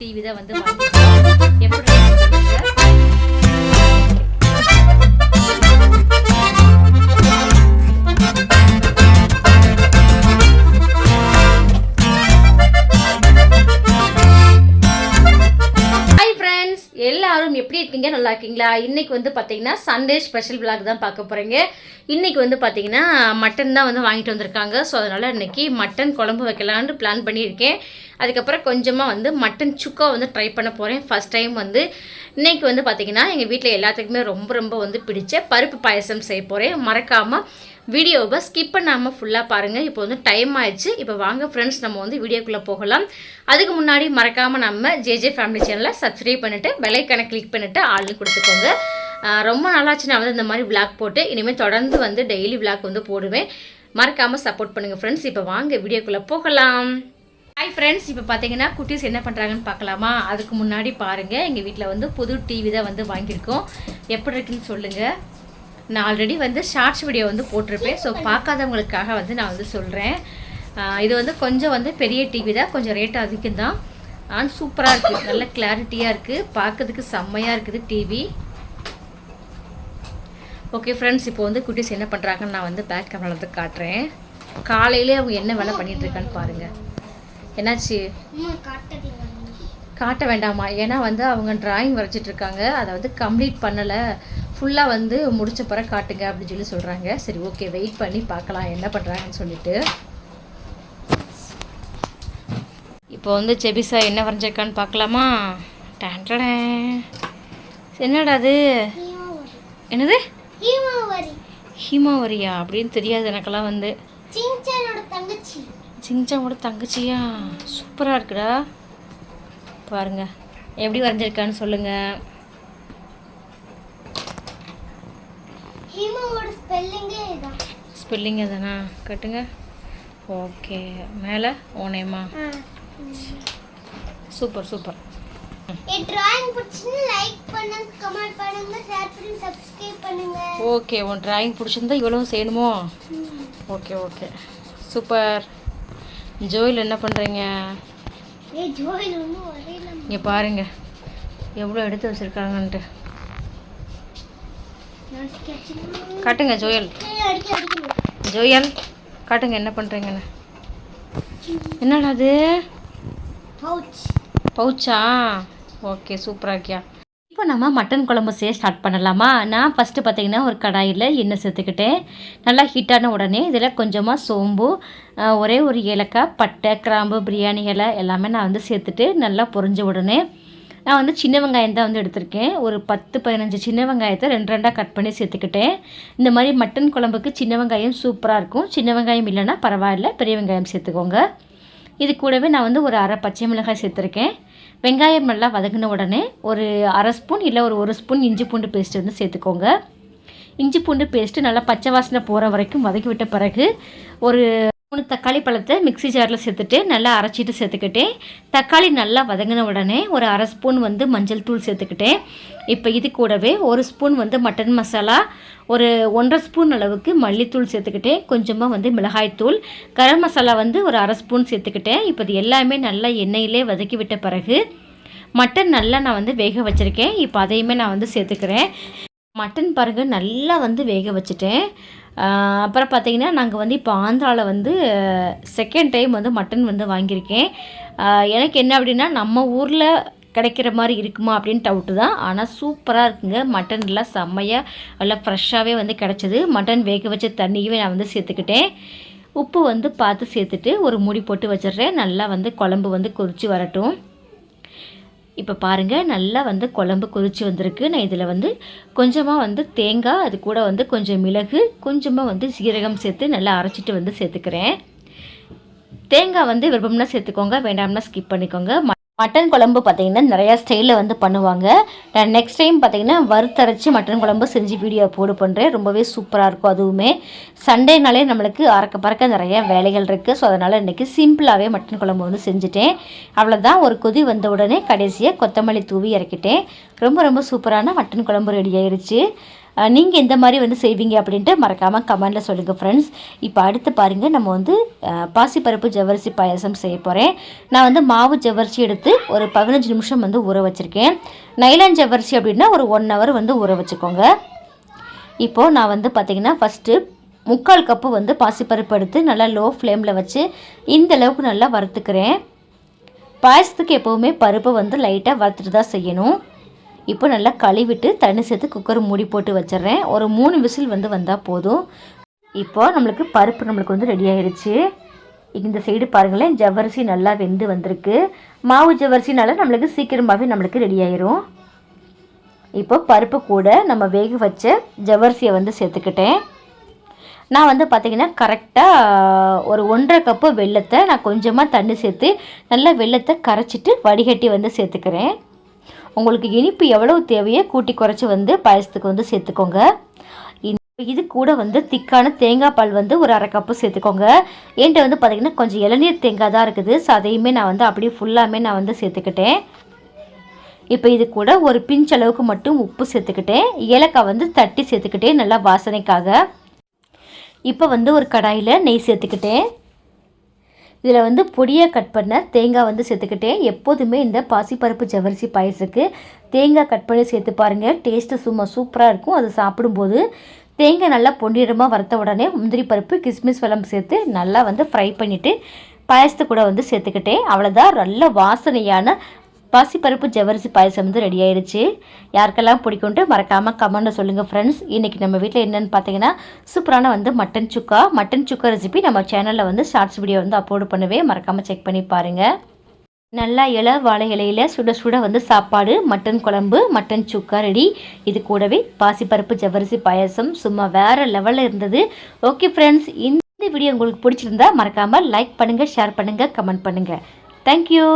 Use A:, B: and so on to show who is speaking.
A: TV தான் வந்து எப்படி எப்படி இருக்கீங்க? நல்லா இருக்கீங்களா? இன்னைக்கு வந்து பார்த்தீங்கன்னா சண்டே ஸ்பெஷல் விளாக் தான் பார்க்க போகிறீங்க இன்னைக்கு வந்து பார்த்தீங்கன்னா மட்டன் தான் வந்து வாங்கிட்டு வந்திருக்காங்க. ஸோ அதனால் இன்னைக்கு மட்டன் குழம்பு வைக்கலான்னு பிளான் பண்ணியிருக்கேன். அதுக்கப்புறம் கொஞ்சமாக வந்து மட்டன் சுக்கா வந்து ட்ரை பண்ண போகிறேன் ஃபர்ஸ்ட் டைம் வந்து இன்னைக்கு வந்து பார்த்தீங்கன்னா எங்கள் வீட்டில் எல்லாத்துக்குமே ரொம்ப ரொம்ப வந்து பிடிச்ச பருப்பு பாயசம் செய்ய போகிறேன் மறக்காமல் வீடியோவை ஸ்கிப் பண்ணாமல் ஃபுல்லாக பாருங்கள் இப்போ வந்து டைம் ஆயிடுச்சு. இப்போ வாங்க ஃப்ரெண்ட்ஸ் நம்ம வந்து வீடியோக்குள்ளே போகலாம். அதுக்கு முன்னாடி மறக்காமல் நம்ம ஜேஜே ஃபேமிலி சேனலை சப்ஸ்கிரைப் பண்ணிவிட்டு பெலைக்கனை கிளிக் பண்ணிவிட்டு ஆள்னு கொடுத்துக்கோங்க. ரொம்ப நாளாச்சு நான் வந்து இந்த மாதிரி விளாக் போட்டு இனிமேல் தொடர்ந்து வந்து டெய்லி விளாக் வந்து போடுவேன். மறக்காமல் சப்போர்ட் பண்ணுங்கள் ஃப்ரெண்ட்ஸ் இப்போ வாங்க வீடியோக்குள்ளே போகலாம். ஹாய் ஃப்ரெண்ட்ஸ் இப்போ பார்த்தீங்கன்னா குட்டீஸ் என்ன பண்ணுறாங்கன்னு பார்க்கலாமா அதுக்கு முன்னாடி பாருங்கள் எங்கள் வீட்டில் வந்து புது டிவி தான் வந்து வாங்கியிருக்கோம். எப்படி இருக்குன்னு சொல்லுங்கள் நான் ஆல்ரெடி வந்து ஷார்ட்ஸ் வீடியோ வந்து போட்டிருப்பேன். ஸோ பார்க்காதவங்களுக்காக வந்து நான் வந்து சொல்கிறேன் இது வந்து கொஞ்சம் வந்து பெரிய டிவி தான். கொஞ்சம் ரேட் அதிகம் தான் ஆனால் சூப்பராக இருக்குது நல்ல கிளாரிட்டியாக இருக்குது பார்க்கறதுக்கு செம்மையாக இருக்குது டிவி ஓகே ஃப்ரெண்ட்ஸ் இப்போ வந்து குட்டீஸ் என்ன பண்ணுறாங்கன்னு நான் வந்து பேக் கேமரா வந்து காட்டுறேன். காலையிலே அவங்க என்ன வேலை பண்ணிட்டு இருக்கான்னு பாருங்கள் என்னாச்சு? காட்ட வேண்டாமா? ஏன்னா வந்து அவங்க டிராயிங் வரைச்சிட்டு இருக்காங்க அதை வந்து கம்ப்ளீட் பண்ணலை. ஃபுல்லாக வந்து முடிச்ச பிறகு காட்டுங்க அப்படின்னு சொல்லி சொல்கிறாங்க சரி ஓகே வெயிட் பண்ணி பார்க்கலாம். என்ன பண்ணுறாங்கன்னு சொல்லிட்டு. இப்போ வந்து செபிசா என்ன வரைஞ்சிருக்கான்னு பார்க்கலாமா? டேன்டடே. என்னடா அது? என்னது?
B: ஹீமாவரி.
A: ஹீமாவரியா? அப்படின்னு தெரியாது எனக்கெல்லாம் வந்து.
B: சிங்சானோட
A: தங்கச்சியா? சூப்பராக இருக்குடா. பாருங்க. எப்படி வரைஞ்சிருக்கான்னு சொல்லுங்கள் ஸ்பெல்லிங் எதனா கட்டுங்க. ஓகே. மேலே ஓனேமா சூப்பர் சூப்பர்.
B: என் டிராயிங் பிடிச்சுன்னு லைக் பண்ணுங்க கமெண்ட் பண்ணுங்க ஷேர் பண்ணி சப்ஸ்கிரைப் பண்ணுங்க.
A: ஓகே உன் டிராயிங் பிடிச்சிருந்தா இவ்வளோ செய்யணுமோ? Okay okay. சூப்பர். ஜோயில் என்ன பண்ணுறீங்க இங்கே பாருங்க. எவ்வளோ எடுத்து வச்சுருக்காங்கன்ட்டு. காட்டுங்க ஜோயல். ஜோயல் காட்டுங்க என்ன பண்ணுறீங்கன்னு என்னடா அது?
B: பவுச்
A: பவுச்சா ஓகே சூப்பராக இருக்கியா? இப்போ நம்ம மட்டன் குழம்பு செய்ய ஸ்டார்ட் பண்ணலாமா? நான் ஃபஸ்ட்டு பார்த்தீங்கன்னா ஒரு கடாயில் எண்ணெய் சேர்த்துக்கிட்டேன். நல்லா ஹீட்டான உடனே இதில் கொஞ்சமாக சோம்பு ஒரே ஒரு ஏலக்காய் பட்டை கிராம்பு பிரியாணி இலை எல்லாமே நான் வந்து சேர்த்துட்டு நல்லா பொரிஞ்ச உடனே நான் வந்து சின்ன வெங்காயம் தான் வந்து எடுத்திருக்கேன். ஒரு பத்து பதினஞ்சு சின்ன வெங்காயத்தை ரெண்டு ரெண்டாக கட் பண்ணி சேர்த்துக்கிட்டேன். இந்த மாதிரி மட்டன் குழம்புக்கு சின்ன வெங்காயம் சூப்பராக இருக்கும். சின்ன வெங்காயம் இல்லைன்னா பரவாயில்ல. பெரிய வெங்காயம் சேர்த்துக்கோங்க. இது கூடவே நான் வந்து ஒரு அரை பச்சை மிளகாய் சேர்த்துருக்கேன். வெங்காயம் நல்லா வதங்கின உடனே ஒரு அரை ஸ்பூன் இல்லை ஒரு ஒரு ஸ்பூன் இஞ்சி பூண்டு பேஸ்ட் வந்து சேர்த்துக்கோங்க. இஞ்சி பூண்டு பேஸ்ட்டு நல்லா பச்சை வாசனை போகிற வரைக்கும் வதக்கி விட்ட பிறகு ஒரு மூணு தக்காளி பழத்தை மிக்ஸி ஜாரில் சேர்த்துட்டு நல்லா அரைச்சிட்டு சேர்த்துக்கிட்டேன். தக்காளி நல்லா வதங்கின உடனே ஒரு அரை ஸ்பூன் வந்து மஞ்சள் தூள் சேர்த்துக்கிட்டேன். இப்போ இது கூடவே ஒரு ஸ்பூன் வந்து மட்டன் மசாலா ஒரு ஒன்றரை ஸ்பூன் அளவுக்கு மல்லித்தூள் சேர்த்துக்கிட்டேன். கொஞ்சமாக வந்து மிளகாய்த்தூள் கரம் மசாலா வந்து ஒரு அரை ஸ்பூன் சேர்த்துக்கிட்டேன். இப்போ இது எல்லாமே நல்லா எண்ணெயிலே வதக்கி விட்ட பிறகு மட்டன் நல்லா நான் வந்து வேக வச்சுருக்கேன். இப்போ அதையுமே நான் வந்து சேர்த்துக்கிறேன். மட்டன் பாருங்கள் நல்லா வந்து வேக வச்சுட்டேன். அப்புறம் பார்த்தீங்கன்னா நாங்கள் வந்து இப்போ ஆந்திராவில் வந்து செகண்ட் டைம் வந்து மட்டன் வந்து வாங்கியிருக்கேன். எனக்கு என்ன அப்படின்னா நம்ம ஊரில் கிடைக்கிற மாதிரி இருக்குமா அப்படின்னு டவுட்டு தான். ஆனால் சூப்பராக இருக்குங்க. மட்டன் எல்லாம் செம்மையாக நல்லா ஃப்ரெஷ்ஷாகவே வந்து கிடச்சிது. மட்டன் வேக வச்ச தண்ணியவே நான் வந்து சேர்த்துக்கிட்டேன். உப்பு வந்து பார்த்து சேர்த்துட்டு ஒரு மூடி போட்டு வச்சிடுறேன். நல்லா வந்து குழம்பு வந்து கொதிச்சு வரட்டும். இப்போ பாருங்கள் நல்லா வந்து குழம்பு கொதிச்சு வந்திருக்கு. நான் இதில் வந்து கொஞ்சமாக வந்து தேங்காய் அது கூட வந்து கொஞ்சம் மிளகு கொஞ்சமாக வந்து சீரகம் சேர்த்து நல்லா அரைச்சிட்டு வந்து சேர்த்துக்கிறேன். தேங்காய் வந்து விருப்பம்னா சேர்த்துக்கோங்க வேண்டாம்னா ஸ்கிப் பண்ணிக்கோங்க. மட்டன் குழம்பு பார்த்தீங்கன்னா நிறையா ஸ்டைலில் வந்து பண்ணுவாங்க. நான் நெக்ஸ்ட் டைம் பார்த்தீங்கன்னா வறுத்தரைச்சி மட்டன் குழம்பு செஞ்சு வீடியோ போடு பண்ணுறேன் ரொம்பவே சூப்பராக இருக்கும் அதுவுமே. சண்டேனாலே நம்மளுக்கு அறக்க பறக்க நிறைய வேலைகள் இருக்குது ஸோ அதனால் இன்றைக்கி சிம்பிளாகவே மட்டன் குழம்பு வந்து செஞ்சுட்டேன். அவ்வளோதான் ஒரு கொதி வந்த உடனே கடைசியாக கொத்தமல்லி தூவி இறக்கிட்டேன். ரொம்ப ரொம்ப சூப்பரான மட்டன் குழம்பு ரெடி ஆயிடுச்சு நீங்கள் எந்த மாதிரி வந்து செய்வீங்க அப்படின்ட்டு மறக்காமல் கமெண்டில் சொல்லுங்கள் ஃப்ரெண்ட்ஸ் இப்போ அடுத்து பாருங்கள் நம்ம வந்து பாசிப்பருப்பு ஜவ்வரிசி பாயசம் செய்ய போகிறேன் நான் வந்து மாவு ஜவ்வரிசி எடுத்து ஒரு பதினஞ்சு நிமிஷம் வந்து ஊற வச்சுருக்கேன். நைலான் ஜவ்வரிசி அப்படின்னா ஒரு ஒன் ஹவர் வந்து ஊற வச்சுக்கோங்க. இப்போது நான் வந்து பார்த்திங்கன்னா ஃபஸ்ட்டு முக்கால் கப்பு வந்து பாசிப்பருப்பு எடுத்து நல்லா லோ ஃப்ளேமில் வச்சு இந்த அளவுக்கு நல்லா வறுத்துக்கிறேன். பாயசத்துக்கு எப்போவுமே பருப்பை வந்து லைட்டாக வறுத்துட்டு தான் செய்யணும். இப்போ நல்லா கழுவிட்டு தண்ணி சேர்த்து குக்கர் மூடி போட்டு வச்சிடுறேன். ஒரு மூணு விசில் வந்து வந்தால் போதும். இப்போ நம்மளுக்கு பருப்பு நம்மளுக்கு வந்து ரெடி ஆயிடுச்சு இந்த சைடு பாருங்களேன் ஜவ்வரிசி நல்லா வெந்து வந்திருக்கு. மாவு ஜவ்வரிசினால நம்மளுக்கு சீக்கிரமாகவே நம்மளுக்கு ரெடி ஆயிரும். இப்போ பருப்பு கூட நம்ம வேக வச்ச ஜவ்வரிசியை வந்து சேர்த்துக்கிட்டேன். நான் வந்து பார்த்திங்கன்னா கரெக்டாக ஒரு ஒன்றரை கப்பு வெல்லத்தை நான் கொஞ்சமாக தண்ணி சேர்த்து நல்லா வெல்லத்தை கரைச்சிட்டு வடிகட்டி வந்து சேர்த்துக்கிறேன். உங்களுக்கு இனிப்பு எவ்வளவு தேவையோ கூட்டி குறைச்சி வந்து பாயசத்துக்கு வந்து சேர்த்துக்கோங்க. இது கூட வந்து திக்கான தேங்காய் பால் வந்து ஒரு அரை கப்பு சேர்த்துக்கோங்க. என்கிட்ட வந்து பார்த்திங்கன்னா கொஞ்சம் இளநீர் தேங்காய் தான் இருக்குது. ஸோ அதையுமே நான் வந்து அப்படியே ஃபுல்லாமே நான் வந்து சேர்த்துக்கிட்டேன். இப்போ இது கூட ஒரு பிஞ்ச் அளவுக்கு மட்டும் உப்பு சேர்த்துக்கிட்டேன். ஏலக்காய் வந்து தட்டி சேர்த்துக்கிட்டேன் நல்லா வாசனைக்காக. இப்போ வந்து ஒரு கடாயில் நெய் சேர்த்துக்கிட்டேன். இதில் வந்து பொடியை கட் பண்ண தேங்காய் வந்து சேர்த்துக்கிட்டேன். எப்போதுமே இந்த பாசிப்பருப்பு ஜவரிசி பாயசத்துக்கு தேங்காய் கட் பண்ணி சேர்த்து பாருங்கள் டேஸ்ட்டு சும்மா சூப்பராக இருக்கும். அது சாப்பிடும்போது தேங்காய் நல்லா பொன்னிறமாக வறுத்த உடனே முந்திரி பருப்பு கிஸ்மிஸ் வெல்லம் சேர்த்து நல்லா வந்து ஃப்ரை பண்ணிவிட்டு பாயசத்து கூட வந்து சேர்த்துக்கிட்டேன். அவ்வளோதான் நல்ல வாசனையான பாசிப்பருப்பு ஜவ்வரிசி பாயசம் வந்து ரெடி ஆயிடுச்சு யாருக்கெல்லாம் பிடிக்கும்ட்டு மறக்காமல் கமெண்ட்டில் சொல்லுங்கள் ஃப்ரெண்ட்ஸ் இன்றைக்கி நம்ம வீட்டில் என்னென்னு பார்த்தீங்கன்னா சூப்பரான வந்து mutton sukka. Mutton sukka recipe நம்ம சேனலில் வந்து ஷார்ட்ஸ் வீடியோ வந்து அப்லோடு பண்ணுவேன் மறக்காமல் செக் பண்ணி பாருங்கள் நல்லா இலை வாழை இலையில சுட சுட வந்து சாப்பாடு மட்டன் குழம்பு மட்டன் சுக்கா ரெடி இது கூடவே பாசிப்பருப்பு ஜவ்வரிசி பாயசம் சும்மா வேறு லெவலில் இருந்தது. ஓகே ஃப்ரெண்ட்ஸ் இந்த வீடியோ உங்களுக்கு பிடிச்சிருந்தா மறக்காமல் லைக் பண்ணுங்கள் ஷேர் பண்ணுங்கள் கமெண்ட் பண்ணுங்கள் தேங்க்யூ